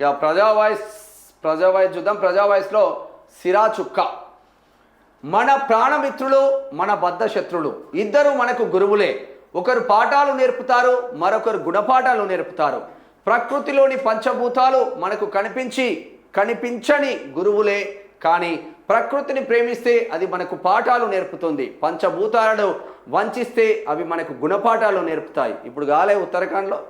ఇక ప్రజా వాయిస్ ప్రజా వాయిస్ చూద్దాం. ప్రజా వాయిస్లో సిరా చుక్క. మన ప్రాణమిత్రులు మన బద్ధ శత్రులు. ఇద్దరు మనకు గురువులే. ఒకరు పాఠాలు నేర్పుతారు మరొకరు గుణపాఠాలు నేర్పుతారు. ప్రకృతిలోని పంచభూతాలు మనకు కనిపించి కనిపించని గురువులే. కానీ ప్రకృతిని ప్రేమిస్తే అది మనకు పాఠాలు నేర్పుతుంది. పంచభూతాలను వంచిస్తే అవి మనకు గుణపాఠాలు నేర్పుతాయి. ఇప్పుడు గాలే ఉత్తరాఖండ్లో.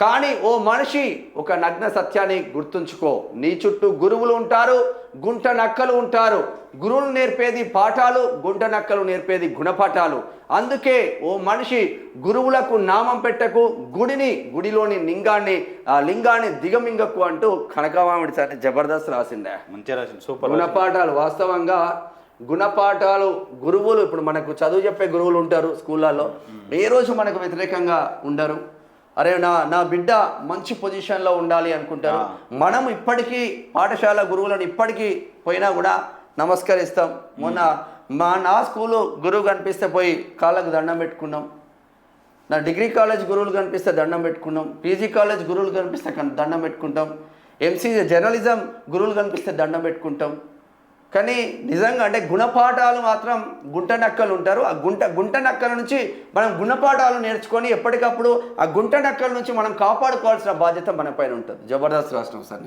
కానీ ఓ మనిషి ఒక నగ్న సత్యాన్ని గుర్తుంచుకో. నీ చుట్టూ గురువులు ఉంటారు గుంట నక్కలు ఉంటారు. గురువులు నేర్పేది పాఠాలు గుంట నక్కలు నేర్పేది గుణపాఠాలు. అందుకే ఓ మనిషి గురువులకు నామం పెట్టకు గుడిని గుడిలోని లింగాన్ని ఆ లింగాన్ని దిగమింగకు అంటూ కనకమామిడి సార్ జబర్దస్త్ రాసిందే మంచిగా రాసింది సూపర్ గుణపాఠాలు వాస్తవంగా గుణపాఠాలు గురువులు ఇప్పుడు మనకు చదువు చెప్పే గురువులు ఉంటారు స్కూళ్ళల్లో. ఏ రోజు మనకు వ్యతిరేకంగా ఉండరు. అరే నా నా బిడ్డ మంచి పొజిషన్లో ఉండాలి అనుకుంటారు. మనం ఇప్పటికీ పాఠశాల గురువులను ఇప్పటికీ పోయినా కూడా నమస్కరిస్తాం. మొన్న మా నా స్కూలు గురువు కనిపిస్తే పోయి కాళ్ళకు దండం పెట్టుకున్నాం. నా డిగ్రీ కాలేజ్ గురువులు కనిపిస్తే దండం పెట్టుకున్నాం. పీజీ కాలేజ్ గురువులు కనిపిస్తే కన్- దండం పెట్టుకుంటాం. ఎంసీ జర్నలిజం గురువులు కనిపిస్తే దండం పెట్టుకుంటాం. కానీ నిజంగా అంటే గుణపాఠాలు మాత్రం గుంట నక్కలు ఉంటారు. ఆ గుంట గుంట నక్కల నుంచి మనం గుణపాఠాలు నేర్చుకొని ఎప్పటికప్పుడు ఆ గుంట నక్కల నుంచి మనం కాపాడుకోవాల్సిన బాధ్యత మన పైన ఉంటుంది. జబర్దస్త్ రాష్ట్రం సార్